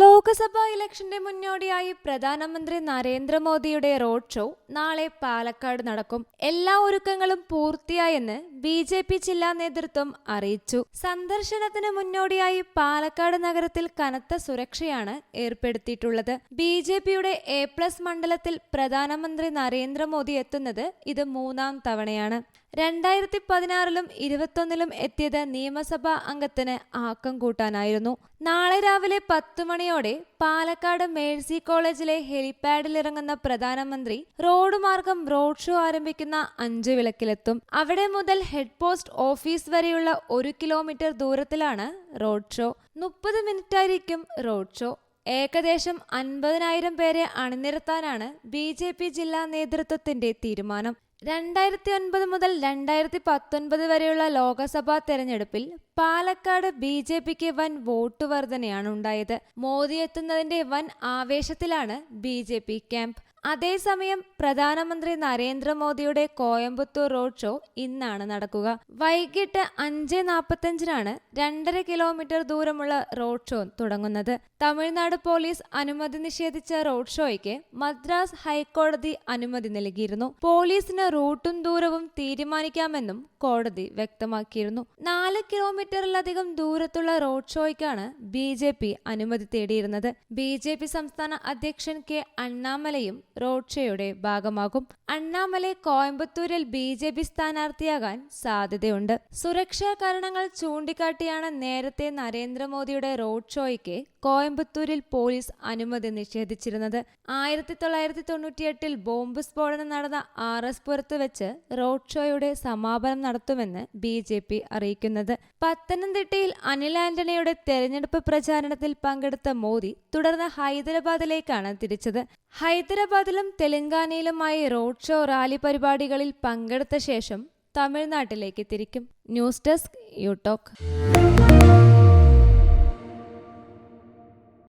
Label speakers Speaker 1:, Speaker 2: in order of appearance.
Speaker 1: ലോക്സഭാ ഇലക്ഷന്റെ മുന്നോടിയായി പ്രധാനമന്ത്രി നരേന്ദ്രമോദിയുടെ റോഡ് ഷോ നാളെ പാലക്കാട് നടക്കും. എല്ലാ ഒരുക്കങ്ങളും പൂർത്തിയായെന്ന് ബി ജെ പി ജില്ലാ നേതൃത്വം അറിയിച്ചു. സന്ദർശനത്തിന് മുന്നോടിയായി പാലക്കാട് നഗരത്തിൽ കനത്ത സുരക്ഷയാണ് ഏർപ്പെടുത്തിയിട്ടുള്ളത്. ബി ജെ പിയുടെ എ പ്ലസ് മണ്ഡലത്തിൽ പ്രധാനമന്ത്രി നരേന്ദ്രമോദി എത്തുന്നത് ഇത് മൂന്നാം തവണയാണ്. രണ്ടായിരത്തി പതിനാറിലും ഇരുപത്തൊന്നിലും എത്തിയത് നിയമസഭാ അംഗത്തിന് ആക്കം കൂട്ടാനായിരുന്നു. നാളെ രാവിലെ പത്ത് മണിയോടെ പാലക്കാട് മേഴ്സി കോളേജിലെ ഹെലിപാഡിൽ ഇറങ്ങുന്ന പ്രധാനമന്ത്രി റോഡ് മാർഗം റോഡ് ഷോ ആരംഭിക്കുന്ന അഞ്ചു വിളക്കിലെത്തും. അവിടെ മുതൽ ഹെഡ് പോസ്റ്റ് ഓഫീസ് വരെയുള്ള ഒരു കിലോമീറ്റർ ദൂരത്തിലാണ് റോഡ് ഷോ. മുപ്പത് മിനിറ്റായിരിക്കും റോഡ് ഷോ. ഏകദേശം അൻപതിനായിരം പേരെ അണിനിരത്താനാണ് ബി ജെ പി ജില്ലാ നേതൃത്വത്തിന്റെ തീരുമാനം. രണ്ടായിരത്തി ഒൻപത് മുതൽ രണ്ടായിരത്തി പത്തൊൻപത് വരെയുള്ള ലോക്സഭാ തെരഞ്ഞെടുപ്പിൽ പാലക്കാട് ബി ജെ പിക്ക് വൻ വോട്ട് വർധനയാണ് ഉണ്ടായത്. മോദി എത്തുന്നതിന്റെ വൻ ആവേശത്തിലാണ് ബി ജെ പി ക്യാമ്പ്. അതേസമയം പ്രധാനമന്ത്രി നരേന്ദ്രമോദിയുടെ കോയമ്പത്തൂർ റോഡ് ഷോ ഇന്നാണ് നടക്കുക. വൈകിട്ട് അഞ്ച് നാൽപ്പത്തഞ്ചിനാണ് രണ്ടര കിലോമീറ്റർ ദൂരമുള്ള റോഡ് ഷോ തുടങ്ങുന്നത്. തമിഴ്നാട് പോലീസ് അനുമതി നിഷേധിച്ച റോഡ് ഷോയ്ക്ക് മദ്രാസ് ഹൈക്കോടതി അനുമതി നൽകിയിരുന്നു. പോലീസിന് റൂട്ടും ദൂരവും തീരുമാനിക്കാമെന്നും കോടതി വ്യക്തമാക്കിയിരുന്നു. നാല് കിലോമീറ്ററിലധികം ദൂരത്തുള്ള റോഡ് ഷോയ്ക്കാണ് ബി അനുമതി തേടിയിരുന്നത്. ബി സംസ്ഥാന അധ്യക്ഷൻ കെ അണ്ണാമലയും റോഡ് ഷോയുടെ ഭാഗമാകും. അണ്ണാമലൈ കോയമ്പത്തൂരിൽ ബി ജെ പി സ്ഥാനാർത്ഥിയാകാൻ സാധ്യതയുണ്ട്. സുരക്ഷാ കാരണങ്ങൾ ചൂണ്ടിക്കാട്ടിയാണ് നേരത്തെ നരേന്ദ്രമോദിയുടെ റോഡ് ഷോയ്ക്ക് കോയമ്പത്തൂരിൽ പോലീസ് അനുമതി നിഷേധിച്ചിരുന്നത്. ആയിരത്തി തൊള്ളായിരത്തി തൊണ്ണൂറ്റിയെട്ടിൽ ബോംബ് സ്ഫോടനം നടന്ന ആർ എസ് പുരത്ത് വെച്ച് റോഡ് ഷോയുടെ സമാപനം നടത്തുമെന്ന് ബി ജെ പി അറിയിക്കുന്നത്. പത്തനംതിട്ടയിൽ അനിൽ ആന്റണിയുടെ തെരഞ്ഞെടുപ്പ് പ്രചാരണത്തിൽ പങ്കെടുത്ത മോദി തുടർന്ന് ഹൈദരാബാദിലേക്കാണ് തിരിച്ചത്. ഹൈദരാബാദിലും തെലങ്കാനയിലുമായി റോഡ് ഷോ റാലി പരിപാടികളിൽ പങ്കെടുത്ത ശേഷം തമിഴ്നാട്ടിലേക്ക് തിരിക്കും. News desk യൂടോക്ക്